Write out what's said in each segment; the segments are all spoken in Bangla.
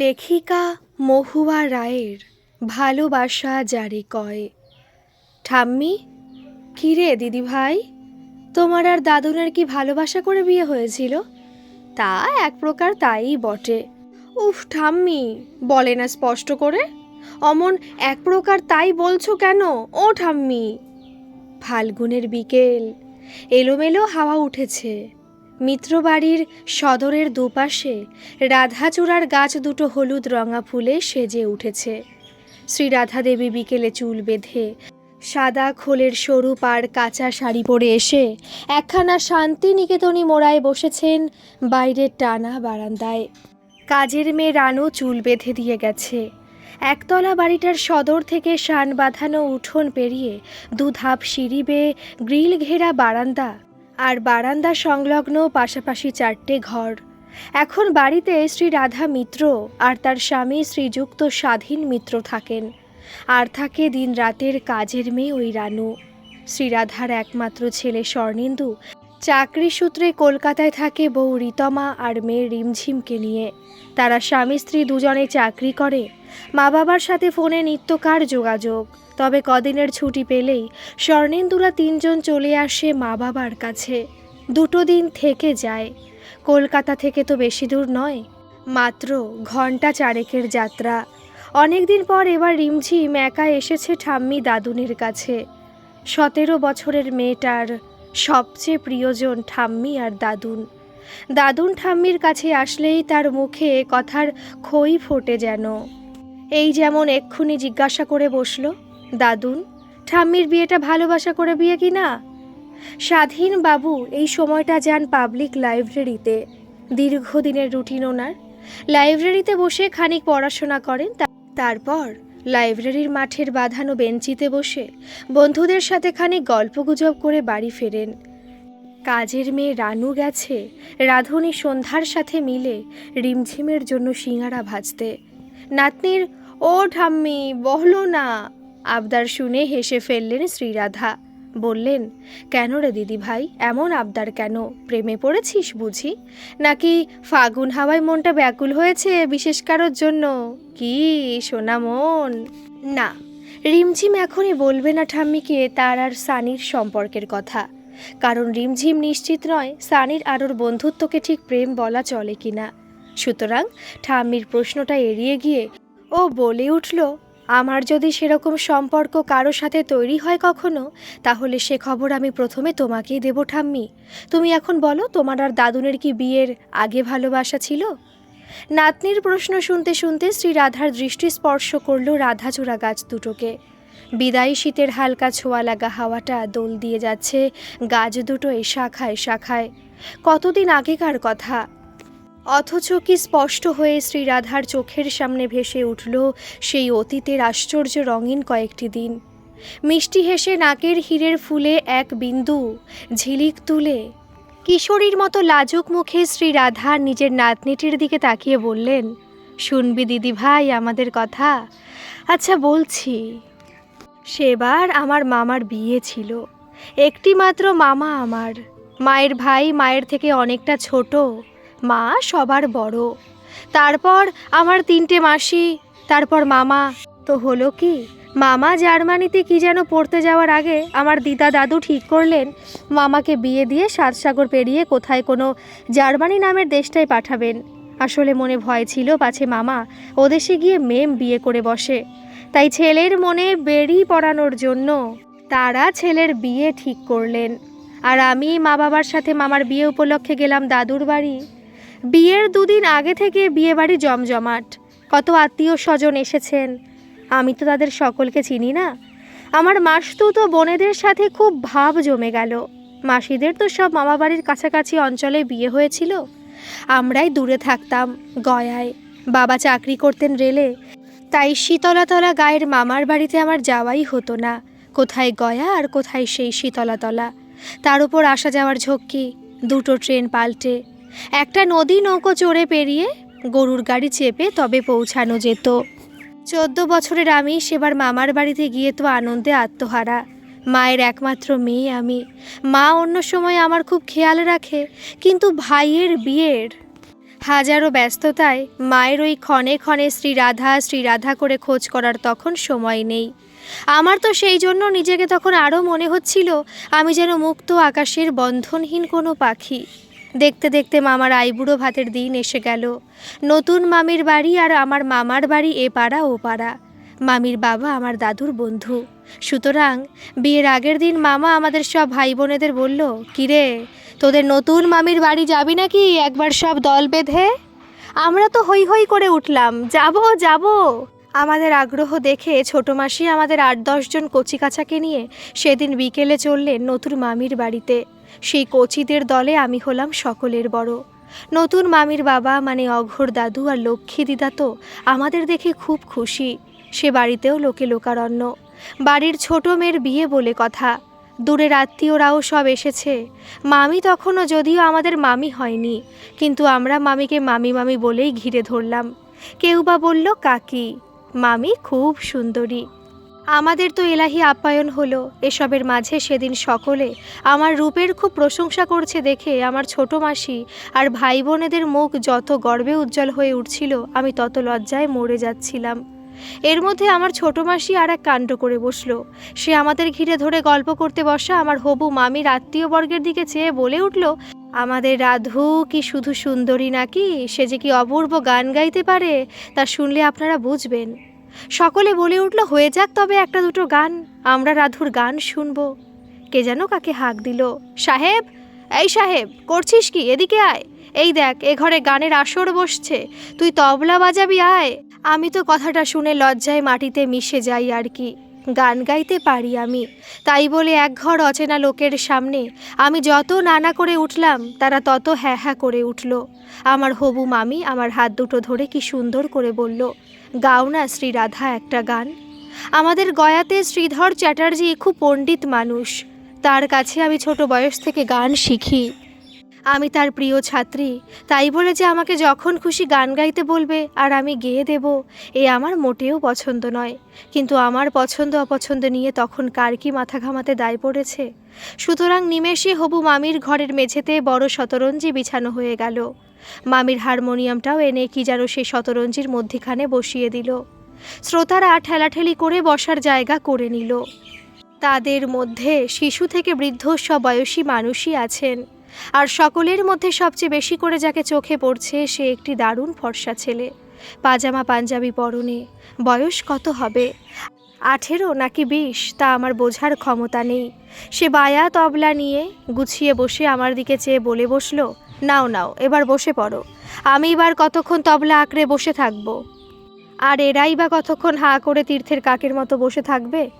লেখিকা মহুয়া রায়ের ভালোবাসা যারে কয়। ঠাম্মি, কিরে দিদি ভাই তোমার আর দাদুনের কি ভালোবাসা করে বিয়ে হয়েছিল? তা এক প্রকার তাই বটে। উফ ঠাম্মি, বলে না স্পষ্ট করে? অমন এক প্রকার তাই বলছো কেন, ও ঠাম্মি? ফাল্গুনের বিকেল, এলোমেলো হাওয়া উঠেছে। মিত্রবাড়ির সদরের দুপাশে রাধাচূড়ার গাছ দুটো হলুদ রঙা ফুলে সেজে উঠেছে। শ্রী রাধা দেবী বিকেলে চুল বেঁধে সাদা খোলের সরু পাড় কাঁচা শাড়ি পরে এসে একখানা শান্তি নিকেতনী মোড়ায় বসেছেন বাইরের টানা বারান্দায়। কাজের মেয়ে রানু চুল বেঁধে দিয়ে গেছে। একতলা বাড়িটার সদর থেকে শান বাঁধানো উঠোন পেরিয়ে দুধাপ সিঁড়ি বেয়ে গ্রিল ঘেরা বারান্দা আর বারান্দা সংলগ্ন পাশাপাশি চারটে ঘর। এখন বাড়িতে শ্রী রাধা মিত্র আর তার স্বামী শ্রীযুক্ত স্বাধীন মিত্র থাকেন। আর থাকে দিন রাতের কাজের মেয়ে ওই রানু। শ্রীরাধার একমাত্র ছেলে স্বর্ণেন্দু চাকরি সূত্রে কলকাতায় থাকে বউ রিতমা আর মেয়ে রিমঝিমকে নিয়ে। তারা স্বামী স্ত্রী দুজনে চাকরি করে মা বাবার সাথে ফোনে নিত্যকার যোগাযোগ। তবে কদিনের ছুটি পেলেই স্বর্ণেন্দুরা তিনজন চলে আসে মা বাবার কাছে। দুটো দিন থেকে যায়। কলকাতা থেকে তো বেশি দূর নয়, মাত্র ঘণ্টা চারেকের যাত্রা। অনেকদিন পর এবার রিমঝিম একা এসেছে ঠাম্মি দাদুনের কাছে। সতেরো বছরের মেয়েটার সবচেয়ে প্রিয়জন ঠাম্মি আর দাদুন। দাদুন ঠাম্মির কাছে আসলেই তার মুখে কথার খই ফোটে যেন। এই যেমন এক্ষুনি জিজ্ঞাসা করে বসল দাদুন, ঠাম্মির বিয়েটা ভালোবাসা করে বিয়ে কি না? স্বাধীন বাবু এই সময়টা যান পাবলিক লাইব্রেরিতে। দীর্ঘদিনের রুটিন ওনার। লাইব্রেরিতে বসে খানিক পড়াশোনা করেন তারপর লাইব্রেরির মাঠের বাঁধানো বেঞ্চিতে বসে বন্ধুদের সাথে খানিক গল্পগুজব করে বাড়ি ফেরেন। কাজের মেয়ে রানু গেছে রাধুনী সন্ধ্যার সাথে মিলে রিমঝিমের জন্য সিঙারা ভাজতে। নাতনির, ও ঠাম্মি বহলো না। আবদার শুনে হেসে ফেললেন শ্রীরাধা। বললেন, কেন রে দিদি ভাই, এমন আবদার কেন? প্রেমে পড়েছিস বুঝি? নাকি ফাগুন হাওয়ায় মনটা ব্যাকুল হয়েছে বিশেষ কারোর জন্য? কি সোনা মন? না, রিমঝিম এখনই বলবে না ঠাম্মিকে তার আর সানির সম্পর্কের কথা। কারণ রিমঝিম নিশ্চিত নয় সানির আর ওর বন্ধুত্বকে ঠিক প্রেম বলা চলে কিনা। সুতরাং ঠাম্মির প্রশ্নটা এড়িয়ে গিয়ে ও বলে উঠল আমার যদি সেরকম সম্পর্ক কারও সাথে তৈরি হয় কখনো, তাহলে সে খবর আমি প্রথমে তোমাকেই দেব ঠাম্মি। তুমি এখন বলো, তোমার আর দাদুনের কি বিয়ের আগে ভালোবাসা ছিল? নাতনির প্রশ্ন শুনতে শুনতে শ্রী রাধার দৃষ্টি স্পর্শ করল রাধাচূড়া গাছ দুটোকে। বিদায়ী শীতের হালকা ছোঁয়া লাগা হাওয়াটা দোল দিয়ে যাচ্ছে গাছ দুটো এ শাখায় শাখায়। কতদিন আগেকার কথা? অথচ কি স্পষ্ট হয়ে শ্রীরাধার চোখের সামনে ভেসে উঠল সেই অতীতের আশ্চর্য রঙিন কয়েকটি দিন। মিষ্টি হেসে নাকের হীরের ফুলে এক বিন্দু ঝিলিক তুলে কিশোরীর মতো লাজুক মুখে শ্রীরাধা নিজের নাতনিটির দিকে তাকিয়ে বললেন, শুনবি দিদি ভাই আমাদের কথা। আচ্ছা বলছি, সেবার আমার মামার বিয়ে ছিল। একটি মাত্র মামা আমার। মায়ের ভাই মায়ের থেকে অনেকটা ছোট। মা সবার বড়। তারপর আমার তিনটে মাসি, তারপর মামা। তো হলো কি, মামা জার্মানিতে কি যেন পড়তে যাওয়ার আগে আমার দিদা দাদু ঠিক করলেন, মামাকে বিয়ে দিয়ে সাত সাগর পেরিয়ে কোথায় কোনো জার্মানি নামের দেশটায় পাঠাবেন। আসলে মনে ভয় ছিল পাছে মামা ওদেশে গিয়ে মেম বিয়ে করে বসে। তাই ছেলের মনে বেরি পড়ানোর জন্য তারা ছেলের বিয়ে ঠিক করলেন। আর আমি মা বাবার সাথে মামার বিয়ে উপলক্ষে গেলাম দাদুর বাড়ি। বিয়ের দুদিন আগে থেকে বিয়ে বাড়ি জমজমাট। কত আত্মীয় স্বজন এসেছেন। আমি তো তাদের সকলকে চিনি না। আমার মাসতুতো বোনেদের সাথে খুব ভাব জমে গেল। মাসিদের তো সব মামা বাড়ির কাছাকাছি অঞ্চলে বিয়ে হয়েছিল। আমরাই দূরে থাকতাম, গয়ায়। বাবা চাকরি করতেন রেলে। তাই শীতলাতলা গায়ের মামার বাড়িতে আমার যাওয়াই হতো না। কোথায় গয়া আর কোথায় সেই শীতলাতলা। তার উপর আসা যাওয়ার ঝক্কি, দুটো ট্রেন পাল্টে। একটা নদী নৌকো চড়ে পেরিয়ে গরুর গাড়ি চেপে তবে পৌঁছানো যেত। চোদ্দ বছরের আমি সেবার মামার বাড়িতে গিয়ে তো আনন্দে আত্মহারা। মায়ের একমাত্র মেয়ে আমি। মা অন্য সময় আমার খুব খেয়াল রাখে, কিন্তু ভাইয়ের বিয়ের হাজারো ব্যস্ততায় মায়ের ওই ক্ষণে ক্ষণে শ্রীরাধা শ্রীরাধা করে খোঁজ করার তখন সময় নেই। আমার তো সেই জন্য নিজেকে তখন আরও মনে হচ্ছিল, আমি যেন মুক্ত আকাশের বন্ধনহীন কোনো পাখি। দেখতে দেখতে মামার আইবুড়ো ভাতের দিন এসে গেল। নতুন মামির বাড়ি আর আমার মামার বাড়ি এ পাড়া, ও পাড়া। মামির বাবা আমার দাদুর বন্ধু। সুতরাং বিয়ের আগের দিন মামা আমাদের সব ভাই বোনেদের বলল, কিরে, তোদের নতুন মামির বাড়ি যাবি নাকি একবার সব দল বেঁধে? আমরা তো হই হই করে উঠলাম, যাব যাব। আমাদের আগ্রহ দেখে ছোট মাসি আমাদের আট দশজন কচিকাচাকে নিয়ে সেদিন বিকেলে চললেন নতুন মামির বাড়িতে। সেই কচিদের দলে আমি হলাম সকলের বড়। নতুন মামির বাবা মানে অঘোর দাদু আর লক্ষ্মী দিদা তো আমাদের দেখে খুব খুশি। সে বাড়িতেও লোকে লোকারণ্য। বাড়ির ছোট মেয়ের বিয়ে বলে কথা। দূরের আত্মীয়রাও সব এসেছে। মামি তখনও যদিও আমাদের মামি হয়নি, কিন্তু আমরা মামিকে মামি মামি বলেই ঘিরে ধরলাম। কেউ বা বলল, কাকি, মামি খুব সুন্দরী। আমাদের তো এলাহি আপ্যায়ন হলো, এসবের মাঝে সেদিন সকলে আমার রূপের খুব প্রশংসা করছে দেখে আমার ছোট মাসি আর ভাই বোনেদের মুখ যত গর্বে উজ্জ্বল হয়ে উঠছিল, আমি তত লজ্জায় মরে যাচ্ছিলাম। এর মধ্যে আমার ছোট মাসি আর এক কাণ্ড করে বসল। সে আমাদের ঘিরে ধরে গল্প করতে বসা আমার হবু মামির আত্মীয় বর্গের দিকে চেয়ে বলে উঠল, আমাদের রাধু কি শুধু সুন্দরী নাকি? সে যে কি অপূর্ব গান গাইতে পারে, তা শুনলে আপনারা বুঝবেন। সকলে বলে উঠল, হয়ে যাক তবে একটা দুটো গান, আমরা রাধুর গান শুনব। কে যেন কাকে হাঁক দিল, সাহেব, এই সাহেব, করছিস কি? এদিকে আয়। এই দেখ, এ ঘরে গানের আসর বসছে, তুই তবলা বাজাবি, আয়। আমি তো কথাটা শুনে লজ্জায় মাটিতে মিশে যাই আর কি। গান গাইতে পারি আমি। তাই বলে এক ঘর অচেনা লোকের সামনে আমি যত নানা করে উঠলাম, তারা তত হ্যাঁ হ্যাঁ করে উঠল। আমার হবু মামি আমার হাত দুটো ধরে কি সুন্দর করে বলল গাও না শ্রীরাধা একটা গান। আমাদের গয়াতে শ্রীধর চ্যাটার্জি খুব পণ্ডিত মানুষ। তার কাছে আমি ছোট বয়স থেকে গান শিখি। আমি তার প্রিয় ছাত্রী। তাই বলে যে আমাকে যখন খুশি গান গাইতে বলবে আর আমি গেয়ে দেব, এ আমার মোটেও পছন্দ নয়। কিন্তু আমার পছন্দ অপছন্দ নিয়ে তখন কার কি মাথা ঘামাতে দায় পড়েছে? সুতরাং নিমেষে হবু মামির ঘরের মেঝেতে বড় শতরঞ্জি বিছানো হয়ে গেল। মামির হারমোনিয়ামটাও এনে কি যেন সে শতরঞ্জির মধ্যিখানে বসিয়ে দিল। শ্রোতারা ঠেলাঠেলি করে বসার জায়গা করে নিল। তাদের মধ্যে শিশু থেকে বৃদ্ধ সব বয়সী মানুষই আছেন। আর সকলের মধ্যে সবচেয়ে বেশি করে যাকে চোখে পড়ছে সে একটি দারুণ ফর্সা ছেলে। পাজামা পাঞ্জাবি পরনে। বয়স কত হবে? আঠেরো নাকি বিশ? তা আমার বোঝার ক্ষমতা নেই। সে বায়া তবলা নিয়ে গুছিয়ে বসে আমার দিকে চেয়ে বলে বসল নাও নাও, এবার বসে পড়ো। আমি এবার কতক্ষণ তবলা আঁকড়ে বসে থাকব? আর এরাই বা কতক্ষণ হাঁ করে তীর্থের কাকের মতো বসে থাকবে?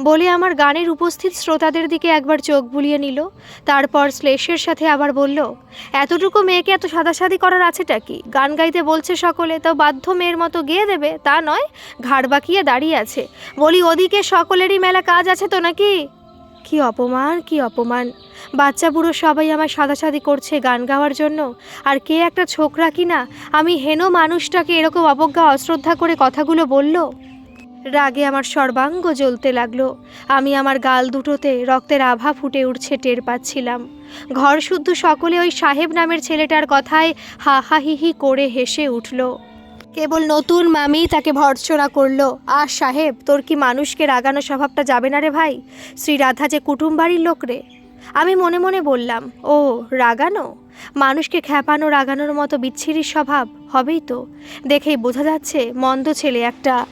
বলে আমার গানের উপস্থিত শ্রোতাদের দিকে একবার চোখ বুলিয়ে নিল, তারপর শ্লেষের সাথে আবার বলল, এতটুকু মেয়েকে এত সাদাসাদি করার আছেটা কি? গান গাইতে বলছে সকলে, তো বাধ্য মেয়ের মতো গেয়ে দেবে, তা নয়, ঘাড় বাঁকিয়ে দাঁড়িয়ে আছে। বলি, ওদিকে সকলেরই মেলা কাজ আছে তো নাকি? কি অপমান কি অপমান বাচ্চা বুড়ো সবাই আমার সাদাসাদি করছে গান গাওয়ার জন্য। আর কে একটা ছোকরা কিনা? আমি হেন মানুষটাকে এরকম অবজ্ঞা, অশ্রদ্ধা করে কথাগুলো বলল। রাগে আমার সর্বাঙ্গ জ্বলতে লাগল। আমি আমার গাল দুটোতে রক্তের আভা ফুটে উঠছে, টের পাচ্ছিলাম। ঘর শুদ্ধ সকলে ওই সাহেব নামের ছেলেটার কথায় হা হা হি হি করে হেসে উঠল। কেবল নতুন মামি তাকে ভর্ৎসনা করল। আর সাহেব, তোর কি মানুষকে রাগানো স্বভাবটা যাবে না রে ভাই? শ্রীরাধা যে কুটুম বাড়ির লোক রে। আমি মনে মনে বললাম, ও, রাগানো? মানুষকে খ্যাপানো, রাগানোর মতো বিচ্ছিরি স্বভাব হবেই তো। দেখেই বোঝা যাচ্ছে মন্দ ছেলে একটা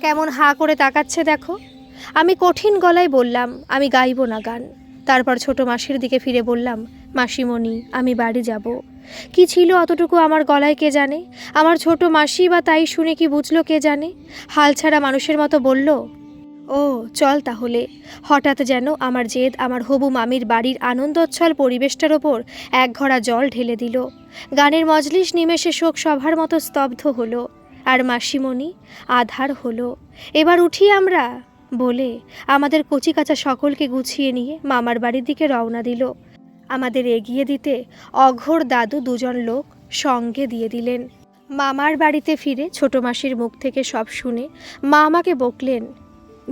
কেমন হা করে তাকাচ্ছে দেখো। আমি কঠিন গলায় বললাম, আমি গাইব না গান। তারপর ছোট মাসির দিকে ফিরে বললাম, মাসিমণি, আমি বাড়ি যাব। কি ছিল অতটুকু আমার গলায় কে জানে? আমার ছোট মাসি বা তাই শুনে কি বুঝলো কে জানে? হাল ছাড়া মানুষের মতো বলল? ও, চল তাহলে। হঠাৎ যেন আমার জেদ আমার হবু মামির বাড়ির আনন্দোচ্ছল পরিবেশটার ওপর এক ঘড়া জল ঢেলে দিল। গানের মজলিস নিমেষে শোক সভার মতো স্তব্ধ হলো। আর মাসিমণি আধার হলো। এবার উঠি আমরা বলে আমাদের কচিকাচা সকলকে গুছিয়ে নিয়ে মামার বাড়ির দিকে রওনা দিল। আমাদের এগিয়ে দিতে অঘোর দাদু দুজন লোক সঙ্গে দিয়ে দিলেন। মামার বাড়িতে ফিরে ছোট মাসির মুখ থেকে সব শুনে মা আমাকে বকলেন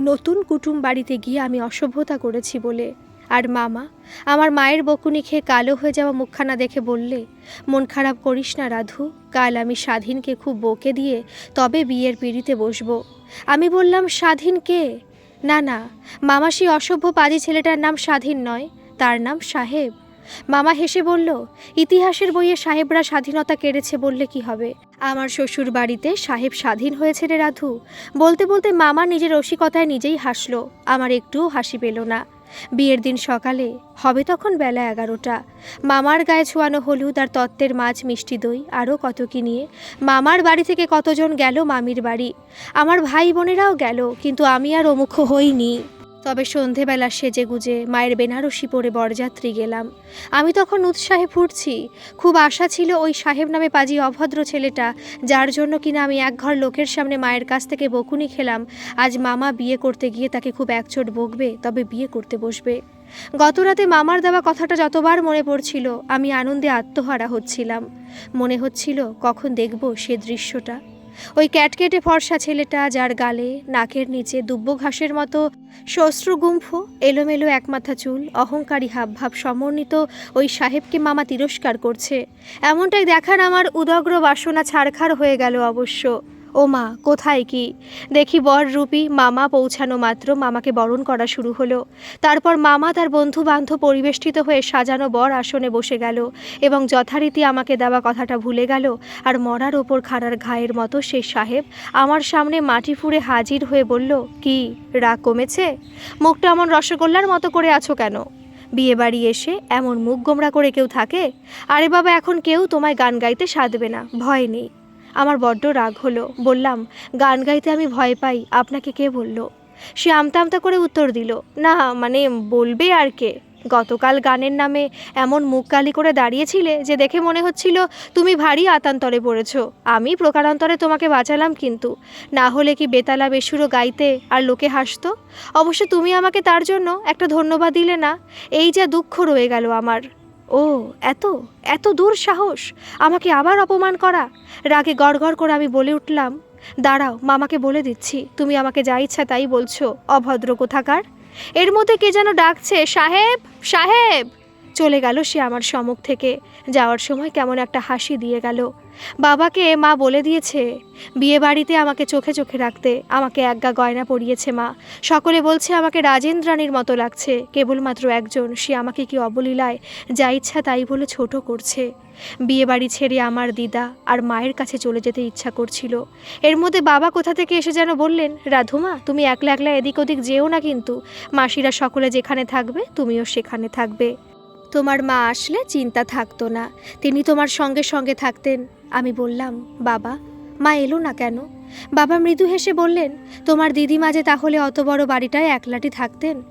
নতুন কুটুম বাড়িতে গিয়ে আমি অসভ্যতা করেছি বলে। আর মামা, আমার মায়ের বকুনি খেয়ে কালো হয়ে যাওয়া মুখখানা দেখে বললে, মন খারাপ করিস না রাধু, কাল আমি স্বাধীনকে খুব বকে দিয়ে তবে বিয়ের পিড়িতে বসবো। আমি বললাম, স্বাধীন কে? না না, মামা সেই অসভ্য পাজি ছেলেটার নাম স্বাধীন নয়, তার নাম সাহেব। মামা হেসে বলল, ইতিহাসের বইয়ে সাহেবরা স্বাধীনতা কেড়েছে বললে কি হবে? আমার শ্বশুর বাড়িতে সাহেব স্বাধীন হয়েছে রে রাধু। বলতে বলতে মামা নিজের রসিকতায় নিজেই হাসলো। আমার একটুও হাসি পেল না। বিয়ের দিন সকালে, হবে তখন বেলা এগারোটা, মামার গায়ে ছোঁয়ানো হলুদ আর তত্ত্বের মাছ, মিষ্টি দই, আরও কত কি নিয়ে। মামার বাড়ি থেকে কতজন গেল মামির বাড়ি। আমার ভাই বোনেরাও গেল, কিন্তু আমি আর অমুখ হইনি। তবে সন্ধেবেলা সেজে গুজে মায়ের বেনারসি পরে বরযাত্রী গেলাম। আমি তখন উৎসাহে ফুটছি। খুব আশা ছিল ওই সাহেব নামে পাজি অভদ্র ছেলেটা, যার জন্য কিনা আমি একঘর লোকের সামনে মায়ের কাছ থেকে বকুনি খেলাম, আজ মামা বিয়ে করতে গিয়ে তাকে খুব একচোট বকবে, তবে বিয়ে করতে বসবে। গতরাতে মামার দেওয়া কথাটা যতবার মনে পড়ছিল, আমি আনন্দে আত্মহারা হচ্ছিলাম। মনে হচ্ছিল কখন দেখব সে দৃশ্যটা। ওই ক্যাটকেটে ফর্সা ছেলেটা যার গালে নাকের নিচে দুব্য ঘাসের মতো শস্ত্রগুম্ফ এলোমেলো একমাথা চুল, অহংকারী হাবভাব সমন্বিত ওই সাহেবকে মামা তিরস্কার করছে। এমনটাই দেখার আমার উদগ্র বাসনা ছাড়খাড় হয়ে গেল অবশ্য। ও মা, কোথায় কি? দেখি বর রূপী মামা পৌঁছানো মাত্র মামাকে বরণ করা শুরু হলো। তারপর মামা তার বন্ধু বান্ধব পরিবেষ্টিত হয়ে সাজানো বর আসনে বসে গেল এবং যথারীতি আমাকে দেওয়া কথাটা ভুলে গেল আর মরার ওপর খাড়ার ঘায়ের মতো সেই সাহেব আমার সামনে মাটি ফুঁড়ে হাজির হয়ে বলল, কি, রাগ কমেছে? মুখটা এমন রসগোল্লার মতো করে আছো কেন? বিয়ে বাড়ি এসে এমন মুখ গোমরা করে কেউ থাকে? আরে বাবা, এখন কেউ তোমায় গান গাইতে সাধবে না, ভয় নেই। আমার বড্ড রাগ হলো। বললাম, গান গাইতে আমি ভয় পাই, আপনাকে কে বলল? সে আমতা আমতা করে উত্তর দিল, না মানে বলবে আর কে? গতকাল গানের নামে এমন মুখ কালি করে দাঁড়িয়েছিলে যে দেখে মনে হচ্ছিল তুমি ভারী আতান্তরে পড়েছ। আমি প্রকারান্তরে তোমাকে বাঁচালাম কিন্তু। না হলে কি বেতালা, বেসুরো গাইতে আর লোকে হাসতো? অবশ্য তুমি আমাকে তার জন্য একটা ধন্যবাদ দিলে না। এই যা দুঃখ রয়ে গেল আমার। ও, এত এত দূর সাহস। আমাকে আবার অপমান করা। রাগে গড়গড় করে আমি বলে উঠলাম, দাঁড়াও, মামাকে বলে দিচ্ছি, তুমি আমাকে যা ইচ্ছা তাই বলছো, অভদ্র কোথাকার? এর মধ্যে কে যেন ডাকছে, সাহেব সাহেব! চলে গেল সে আমার সম্মুখ থেকে। যাওয়ার সময় কেমন একটা হাসি দিয়ে গেল। বাবাকে মা বলে দিয়েছে, বিয়ে বাড়িতে আমাকে চোখে চোখে রাখতে। আমাকে একগা গয়না পরিয়েছে মা। সকলে বলছে আমাকে রাজেন্দ্রাণীর মতো লাগছে। কেবলমাত্র একজন, সে আমাকে কি অবলীলায় যা ইচ্ছা তাই বলে ছোট করছে। বিয়ে বাড়ি ছেড়ে আমার দিদা আর মায়ের কাছে চলে যেতে ইচ্ছা করছিল। এর মধ্যে বাবা কোথা থেকে এসে যেন বললেন, রাধুমা, তুমি একলা একলা এদিক ওদিক যেও না কিন্তু। মাসিরা সকলে যেখানে থাকবে, তুমিও সেখানে থাকবে। তোমার মা আসলে চিন্তা থাকতো না। তিনি তোমার সঙ্গে সঙ্গে থাকতেন। আমি বললাম, বাবা, মা এলো না কেন? বাবা মৃদু হেসে বললেন, তোমার দিদিমা যে তাহলে অত বড় বাড়িটায় একলাটি থাকতেন?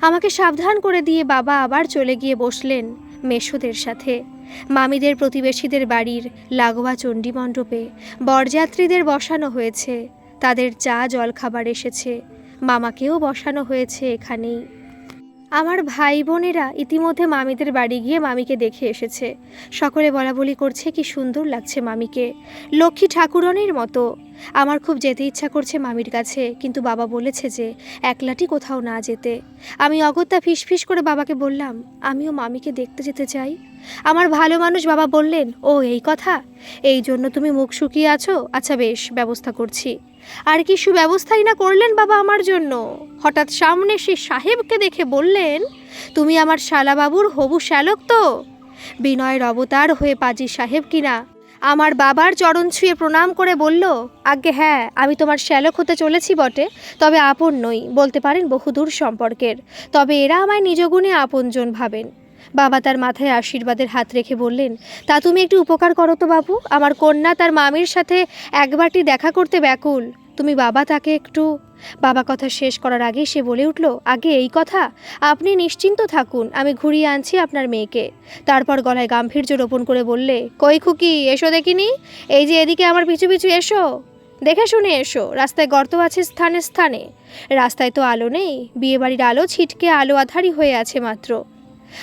আমাকে সাবধান করে দিয়ে বাবা আবার চলে গিয়ে বসলেন মেশোদের সাথে। মামিদের প্রতিবেশীদের বাড়ির লাগোয়া চণ্ডী মণ্ডপে বরযাত্রীদের বসানো হয়েছে। তাদের চা জলখাবার এসেছে। মামাকেও বসানো হয়েছে এখানেই। আমার ভাই বোনেরা ইতিমধ্যে মামিদের বাড়ি গিয়ে মামিকে দেখে এসেছে। সকলে বলা বলি করছে, কি সুন্দর লাগছে মামিকে। লক্ষ্মী ঠাকুরনের মতো। আমার খুব যেতে ইচ্ছা করছে মামির কাছে, কিন্তু বাবা বলেছে যে, একলাটি কোথাও না যেতে। আমি অগত্যা ফিসফিস করে বাবাকে বললাম, আমিও মামিকে দেখতে যেতে চাই। আমার ভালো মানুষ বাবা বললেন, ও, এই কথা? এই জন্য তুমি মুখ শুকিয়ে আছো? আচ্ছা বেশ, ব্যবস্থা করছি। আর কি সুব্যবস্থাই না করলেন বাবা আমার জন্য? হঠাৎ সামনে সে সাহেবকে দেখে বললেন, তুমি আমার শালাবাবুর হবু শ্যালক তো? বিনয়ের অবতার হয়ে পাজি সাহেব কিনা? আমার বাবার চরণ ছুঁয়ে প্রণাম করে বলল, আজ্ঞে হ্যাঁ আমি তোমার শ্যালক হতে চলেছি বটে, তবে আপন নই, বলতে পারেন বহুদূর সম্পর্কের। তবে এরা আমায় নিজ গুণে আপনজন ভাবেন। বাবা তার মাথায় আশীর্বাদের হাত রেখে বললেন, তা তুমি একটু উপকার করো তো বাবু, আমার কন্যা তার মামির সাথে একবারটি দেখা করতে ব্যাকুল, তুমি বাবা তাকে একটু বাবা কথা শেষ করার আগে সে বলে উঠল, আগে এই কথা, আপনি নিশ্চিন্ত থাকুন, আমি ঘুরিয়ে আনছি আপনার মেয়েকে তারপর গলায় গাম্ভীর্য রোপণ করে বললে, কই খুকি, এসো দেখিনি? এই যে এদিকে আমার পিছু পিছু এসো, দেখে শুনে এসো, রাস্তায় গর্ত আছে স্থানে স্থানে, রাস্তায় তো আলো নেই, বিয়েবাড়ির আলো ছিটকে আলো আধারি হয়ে আছে মাত্র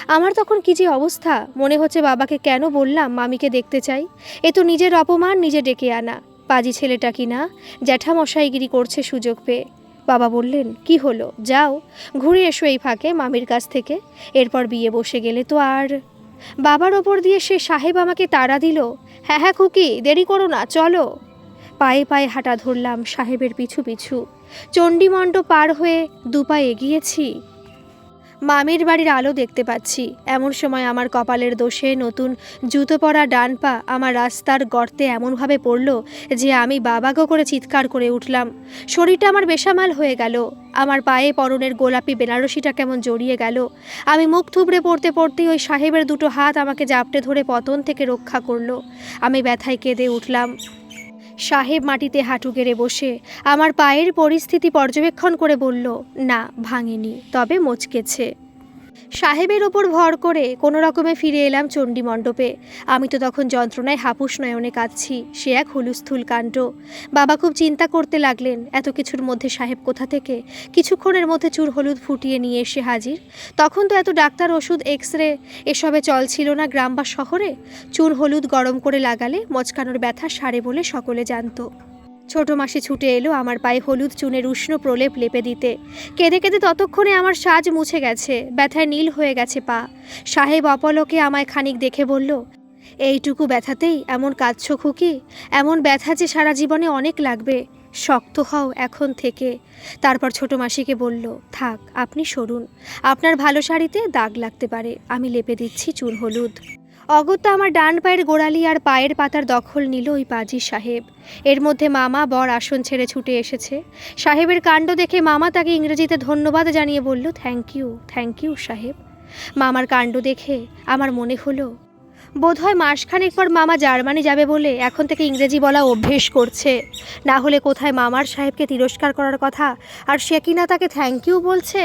আমার তখন কি যে অবস্থা? মনে হচ্ছে বাবাকে কেন বললাম মামিকে দেখতে চাই? এ তো নিজের অপমান, নিজে ডেকে আনা। পাজি ছেলেটা কিনা জ্যাঠামশাইগিরি করছে সুযোগ পেয়ে। বাবা বললেন, কি হলো? যাও, ঘুরে এসো এই ফাঁকে মামির কাছ থেকে। এরপর বিয়ে বসে গেলে তো আর বাবার ওপর দিয়ে সে সাহেব আমাকে তাড়া দিল হ্যাঁ হ্যাঁ খুকি, দেরি করো না, চলো। পায়ে পায়ে হাঁটা ধরলাম সাহেবের পিছু পিছু। চণ্ডীমণ্ড পার হয়ে দুপা এগিয়েছি। মামির বাড়ির আলো দেখতে পাচ্ছি। এমন সময় আমার কপালের দোষে নতুন জুতো পরা ডান পা আমার রাস্তার গর্তে এমনভাবে পড়ল যে আমি বাবাগো করে চিৎকার করে উঠলাম। শরীরটা আমার বেসামাল হয়ে গেল। আমার পায়ে পরনের গোলাপি বেনারসিটা কেমন জড়িয়ে গেল। আমি মুখ থুবড়ে পড়তে পড়তেই ওই সাহেবের দুটো হাত আমাকে জাপটে ধরে পতন থেকে রক্ষা করল। আমি ব্যথায় কেঁদে উঠলাম। সাহেব মাটিতে হাঁটু গেড়ে বসে আমার পায়ের পরিস্থিতি পর্যবেক্ষণ করে বলল, না, ভাঙেনি, তবে মচকেছে। সাহেবের ওপর ভর করে কোনো রকমে ফিরে এলাম চণ্ডী মণ্ডপে। আমি তো তখন যন্ত্রণায় হাপুস নয়নে কাঁদছি, সে এক হুলুস্থুল কাণ্ড। বাবা খুব চিন্তা করতে লাগলেন, এত কিছুর মধ্যে সাহেব কোথা থেকে? কিছুক্ষণের মধ্যে চুর হলুদ ফুটিয়ে নিয়ে এসে হাজির। তখন তো এত ডাক্তার ওষুধ এক্স রে এসবে চল ছিল না গ্রাম বা শহরে? চুন হলুদ গরম করে লাগালে মচকানোর ব্যথা সারে বলে সকলে জানতো। ছোট মাসি ছুটে এলো আমার পায়ে হলুদ চুনের উষ্ণ প্রলেপ লেপে দিতে। কেঁদে কেঁদে ততক্ষণে আমার সাজ মুছে গেছে ব্যথায় নীল হয়ে গেছে পা। সাহেব অপলকে আমায় খানিক দেখে বলল, এইটুকু ব্যথাতেই এমন কাঁদছ খুকি? এমন ব্যথা যে সারা জীবনে অনেক লাগবে। শক্ত হও এখন থেকে। তারপর ছোট মাসিকে বলল, থাক, আপনি সরুন। আপনার ভালো শাড়িতে দাগ লাগতে পারে। আমি লেপে দিচ্ছি চুন হলুদ। অগত্যা আমার ডান পায়ের গোড়ালি আর পায়ের পাতার দখল নিল ওই পাজি সাহেব। এর মধ্যে মামা বর আসন ছেড়ে ছুটে এসেছে। সাহেবের কাণ্ড দেখে মামা তাকে ইংরেজিতে ধন্যবাদ জানিয়ে বলল থ্যাংক ইউ থ্যাংক ইউ সাহেব। মামার কাণ্ড দেখে আমার মনে হলো, বোধহয় মাসখানেক পর মামা জার্মানি যাবে বলে এখন থেকে ইংরেজি বলা অভ্যেস করছে। না হলে কোথায় মামার সাহেবকে তিরস্কার করার কথা? আর সে কিনা তাকে থ্যাংক ইউ বলছে?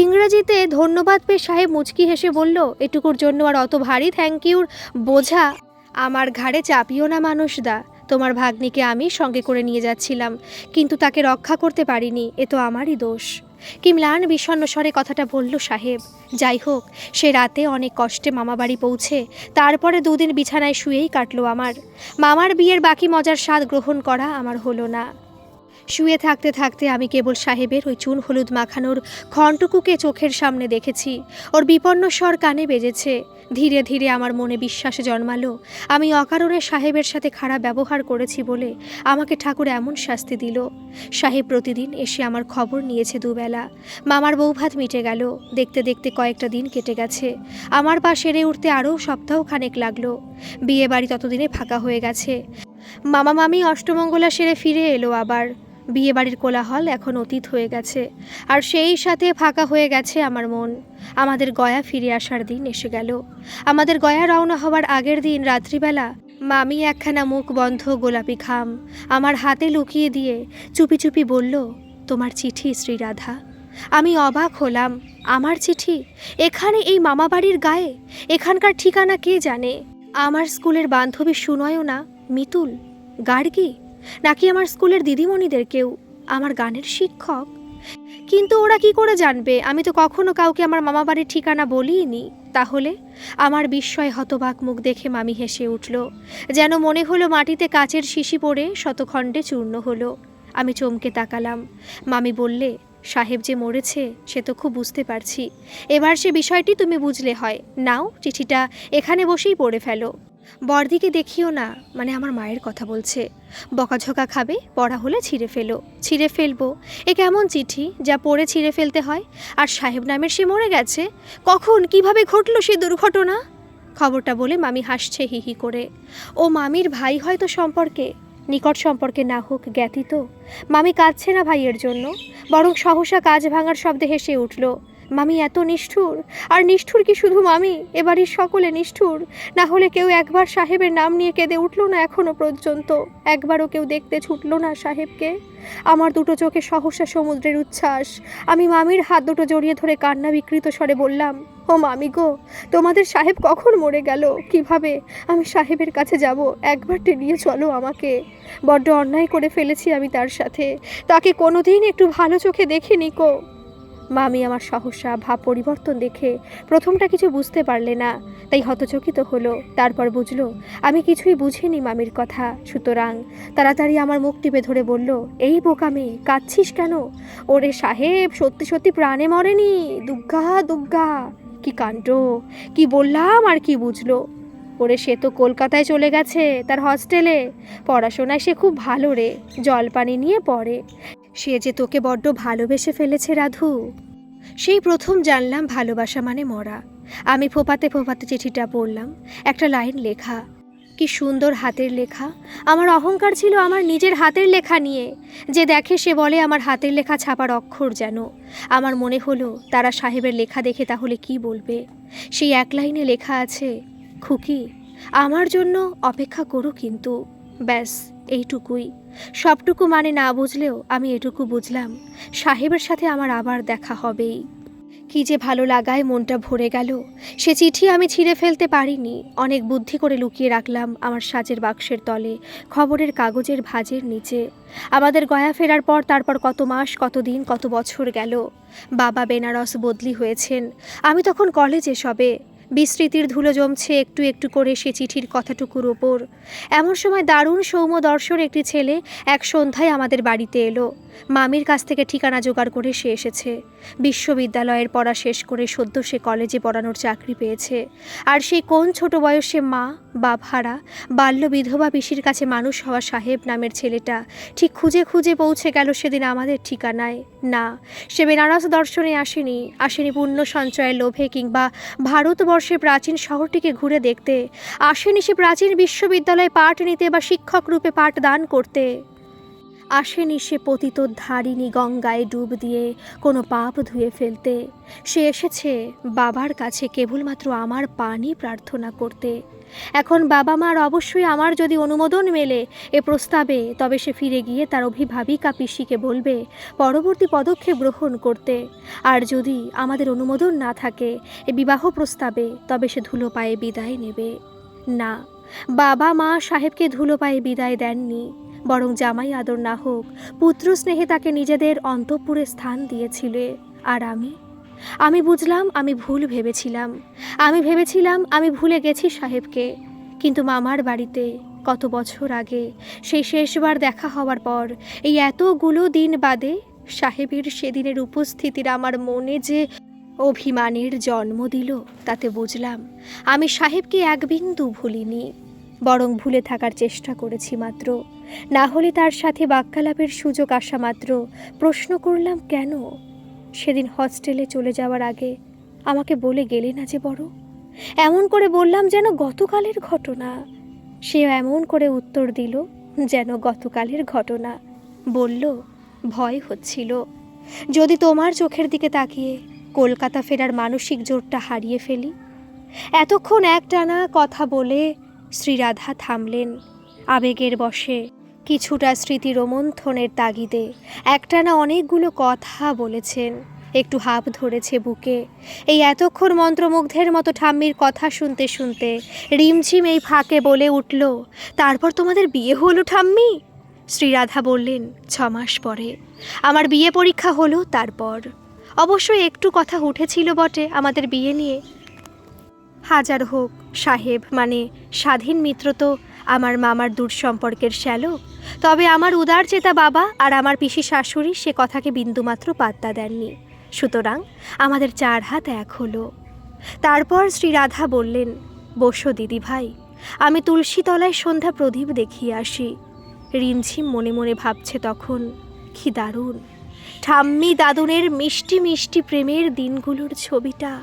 ইংরেজিতে ধন্যবাদ পেয়ে সাহেব মুচকি হেসে বলল, এটুকুর জন্য আর অত ভারী থ্যাংক ইউর বোঝা। আমার ঘাড়ে চাপিও না মানুষদা। তোমার ভাগ্নিকে আমি সঙ্গে করে নিয়ে যাচ্ছিলাম, কিন্তু তাকে রক্ষা করতে পারিনি, এ তো আমারই দোষ। কি ম্লান বিষণ্ণ স্বরে কথাটা বলল সাহেব, যাই হোক, সে রাতে অনেক কষ্টে মামাবাড়ি পৌঁছে, তারপরে দুদিন বিছানায় শুয়েই কাটলো আমার। মামার বিয়ের বাকি মজার স্বাদ গ্রহণ করা আমার হলো না। শুয়ে থাকতে থাকতে আমি কেবল সাহেবের ওই চুন হলুদ মাখানোর ঘণ্টকুকে চোখের সামনে দেখেছি। ওর বিপন্ন স্বর কানে বেজেছে। ধীরে ধীরে আমার মনে বিশ্বাস জন্মালো। আমি অকারণে সাহেবের সাথে খারাপ ব্যবহার করেছি বলে আমাকে ঠাকুর এমন শাস্তি দিল। সাহেব প্রতিদিন এসে আমার খবর নিয়েছে দুবেলা। মামার বৌভাত মিটে গেল। দেখতে দেখতে কয়েকটা দিন কেটে গেছে। আমার পা সেরে উঠতে আরও সপ্তাহ খানেক লাগল। বিয়ে বাড়ি ততদিনে ফাঁকা হয়ে গেছে। মামা মামি অষ্টমঙ্গলা সেরে ফিরে এলো আবার। বিয়ে বাড়ির কোলাহল এখন অতীত হয়ে গেছে। আর সেই সাথে ফাঁকা হয়ে গেছে আমার মন। আমাদের গয়া ফিরে আসার দিন এসে গেল। আমাদের গয়া রওনা হওয়ার আগের দিন রাত্রিবেলা মামি একখানা মুখ বন্ধ গোলাপি খাম আমার হাতে লুকিয়ে দিয়ে চুপি চুপি বলল, তোমার চিঠি শ্রীরাধা আমি অবাক হলাম, আমার চিঠি? এখানে এই মামাবাড়ির গায়ে? এখানকার ঠিকানা কে জানে? আমার স্কুলের বান্ধবী সুনয়না, মিতুল, গার্গী? নাকি আমার স্কুলের দিদিমণিদের কেউ আমার গানের শিক্ষক? কিন্তু ওরা কি করে জানবে? আমি তো কখনো কাউকে আমার মামা বাড়ির ঠিকানা বলিনি। তাহলে? আমার বিস্ময় হতবাক মুখ দেখে মামি হেসে উঠল, যেন মনে হলো মাটিতে কাচের শিশি পড়ে শতখণ্ডে চূর্ণ হলো। আমি চমকে তাকালাম। মামি বললে, সাহেব যে মরেছে, সে তো খুব বুঝতে পারছি। এবার সে বিষয়টি তুমি বুঝলে হয়। নাও, চিঠিটা এখানে বসেই পড়ে ফেলো। বর্দিকে দেখিও না মানে আমার মায়ের কথা বলছে। বকাঝকা খাবে, পড়া হলে ছিঁড়ে ফেলো, ছিঁড়ে ফেলব। এ কেমন চিঠি যা পড়ে ছিঁড়ে ফেলতে হয়? আর সাহেব নামের সে মরে গেছে, কখন, কীভাবে ঘটলো সে দুর্ঘটনা? খবরটা বলে মামি হাসছে হি হি করে। ও মামির ভাই হয়তো সম্পর্কে, নিকট সম্পর্কে না হোক জ্ঞাতি তো মামি কাঁদছে না ভাইয়ের জন্য, বরং সহসা কাজ ভাঙার শব্দে হেসে উঠল মামি এত নিষ্ঠুর। আর নিষ্ঠুর কি শুধু মামি? এবাড়ির সকলে নিষ্ঠুর। না হলে কেউ একবার সাহেবের নাম নিয়ে কেঁদে উঠল না এখনও পর্যন্ত। একবারও কেউ দেখতে ছুটলো না সাহেবকে। আমার দুটো চোখে সহসা সমুদ্রের উচ্ছ্বাস। আমি মামির হাত দুটো জড়িয়ে ধরে কান্না বিকৃত স্বরে বললাম, ও মামি গো, তোমাদের সাহেব কখন মরে গেল? কীভাবে? আমি সাহেবের কাছে যাব। একবার টেনিয়ে চলো আমাকে। বড্ড অন্যায় করে ফেলেছি আমি তার সাথে। তাকে কোনোদিন একটু ভালো চোখে দেখিনি কো। মামি আমার সহসা ভাব পরিবর্তন দেখে প্রথমটা কিছু বুঝতে পারলে না। তাই হতচকিত হলো। তারপর বুঝলো, আমি কিছুই বুঝিনি মামির কথা। সুতরাং তাড়াতাড়ি আমার মুখ টিপে ধরে বলল, এই বোকা বোকামে, কাঁদছিস কেন? ওরে সাহেব, সত্যি সত্যি প্রাণে মরেনি। দুগ্গা দুগ্গা। কি কাণ্ড, কি বললাম আর কি বুঝলো? ওরে সে তো কলকাতায় চলে গেছে, তার হস্টেলে পড়াশোনায় সে খুব ভালো রে, জলপানি নিয়ে পড়ে। সে যে তোকে বড্ড ভালোবেসে ফেলেছে, রাধু। সেই প্রথম জানলাম ভালোবাসা মানে মরা। আমি ফোপাতে ফোপাতে চিঠিটা পড়লাম, একটা লাইন লেখা, কি সুন্দর হাতের লেখা। আমার অহংকার ছিল আমার নিজের হাতের লেখা নিয়ে। যে দেখে সে বলে, আমার হাতের লেখা ছাপার অক্ষর যেন। আমার মনে হলো, তারা সাহেবের লেখা দেখে তাহলে কি বলবে? সেই এক লাইনে লেখা আছে, খুকি, আমার জন্য অপেক্ষা করো কিন্তু ব্যাস। এইটুকুই। সবটুকু মানে না বুঝলেও আমি এটুকু বুঝলাম। সাহেবের সাথে আমার আবার দেখা হবেই। কি যে ভালো লাগায় মনটা ভরে গেল। সে চিঠি আমি ছিঁড়ে ফেলতে পারিনি। অনেক বুদ্ধি করে লুকিয়ে রাখলাম আমার সাজের বাক্সের তলে, খবরের কাগজের ভাজের নিচে। আমাদের গয়া ফেরার পর তারপর কত মাস, কত দিন, কত বছর গেল। বাবা বেনারস বদলি হয়েছেন। আমি তখন কলেজে সবে। বিস্মৃতির ধুলো জমছে একটু একটু করে সে চিঠির কথাটুকুর ওপর। এমন সময় দারুণ সৌম্য দর্শন একটি ছেলে এক সন্ধ্যায় আমাদের বাড়িতে এলো। মামির কাছ থেকে ঠিকানা জোগাড় করে সে এসেছে। বিশ্ববিদ্যালয়ের পড়া শেষ করে সদ্য সে কলেজে পড়ানোর চাকরি পেয়েছে। আর সেই কোন ছোট বয়সে মা? বাভারা বাল্য বিধবা পিসির কাছে মানুষ হওয়া সাহেব নামের ছেলেটা ঠিক খুঁজে খুঁজে পৌঁছে গেল সেদিন আমাদের ঠিকানায়। না, সে বেনারস দর্শনে আসেনি আসেনি পুণ্য সঞ্চয়ের লোভে কিংবা ভারতবর্ষে প্রাচীন শহরটিকে ঘুরে দেখতে। আসেনি সে প্রাচীন বিশ্ববিদ্যালয়ে পাঠ নিতে বা শিক্ষক রূপে পাঠদান করতে। আসেনি সে পতিত ধারিণী গঙ্গায় ডুব দিয়ে কোনো পাপ ধুয়ে ফেলতে। সে এসেছে বাবার কাছে কেবলমাত্র আমার পানি প্রার্থনা করতে। এখন বাবা মার অবশ্যই আমার যদি অনুমোদন মেলে এ প্রস্তাবে, তবে সে ফিরে গিয়ে তার অভিভাবিকা পিসিকে বলবে, পরবর্তী পদক্ষেপ গ্রহণ করতে। আর যদি আমাদের অনুমোদন না থাকে এ বিবাহ প্রস্তাবে, তবে সে ধুলো পায়ে বিদায় নেবে। না, বাবা মা সাহেবকে ধুলো পায়ে বিদায় দেননি। বরং জামাই আদর না হোক পুত্র স্নেহে তাকে নিজেদের অন্তঃপুরে স্থান দিয়েছিলে। আর আমি আমি বুঝলাম আমি ভুল ভেবেছিলাম। আমি ভেবেছিলাম আমি ভুলে গেছি সাহেবকে। কিন্তু মামার বাড়িতে কত বছর আগে, সেই শেষবার দেখা হওয়ার পর, এই এতগুলো দিন বাদে সাহেবের সেদিনের উপস্থিতির আমার মনে যে অভিমানের জন্ম দিল, তাতে বুঝলাম আমি সাহেবকে এক বিন্দু ভুলিনি। বরং ভুলে থাকার চেষ্টা করেছি মাত্র। না হলে তার সাথে বাক্যালাপের সুযোগ আসা মাত্র। প্রশ্ন করলাম, কেন? সেদিন হস্টেলে চলে যাওয়ার আগে আমাকে বলে গেলে না যে বড়। এমন করে বললাম যেন গতকালের ঘটনা। সে এমন করে উত্তর দিল যেন গতকালের ঘটনা। বলল, ভয় হচ্ছিল। যদি তোমার চোখের দিকে তাকিয়ে কলকাতা ফেরার মানসিক জোরটা হারিয়ে ফেলি। এতক্ষণ একটানা কথা বলে শ্রীরাধা থামলেন আবেগের বশে। কিছুটা স্মৃতি রোমন্থনের তাগিদে। একটানা অনেকগুলো কথা বলেছেন। একটু হাঁপ ধরেছে বুকে। এই এতক্ষণ মন্ত্রমুগ্ধের মতো ঠাম্মির কথা শুনতে শুনতে রিমঝিম এই ফাঁকে বলে উঠল, তারপর তোমাদের বিয়ে হলো ঠাম্মি? শ্রীরাধা বললেন, ছ মাস পরে। আমার বিয়ে পরীক্ষা হলো তারপর। অবশ্যই একটু কথা উঠেছিল বটে আমাদের বিয়ে নিয়ে। হাজার হোক সাহেব মানে স্বাধীন মিত্র তো আমার মামার দূর সম্পর্কের শ্যালক তবে আমার উদার চেতা বাবা আর আমার পিসি শাশুড়ি সে কথাকে বিন্দুমাত্র পাত্তা দেননি। সুতরাং আমাদের চার হাত এক হলো। তারপর শ্রী রাধা বললেন, বসো দিদি ভাই, আমি তুলসী তলায় সন্ধ্যা প্রদীপ দেখিয়ে আসি। রিমঝিম মনে মনে ভাবছে তখন, কি দারুণ! ঠাম্মি দাদুনের মিষ্টি মিষ্টি প্রেমের দিনগুলোর ছবিটা।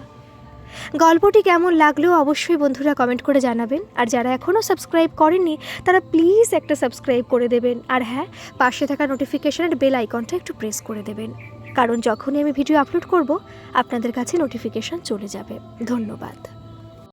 গল্পটি কেমন লাগল অবশ্যই বন্ধুরা কমেন্ট করে জানাবেন। আর যারা এখনও সাবস্ক্রাইব করেননি, তারা প্লিজ একটা সাবস্ক্রাইব করে দেবেন। আর হ্যাঁ পাশে থাকা নোটিফিকেশানের বেল আইকনটা একটু প্রেস করে দেবেন। কারণ যখনই আমি ভিডিও আপলোড করব, আপনাদের কাছে নোটিফিকেশান চলে যাবে। ধন্যবাদ।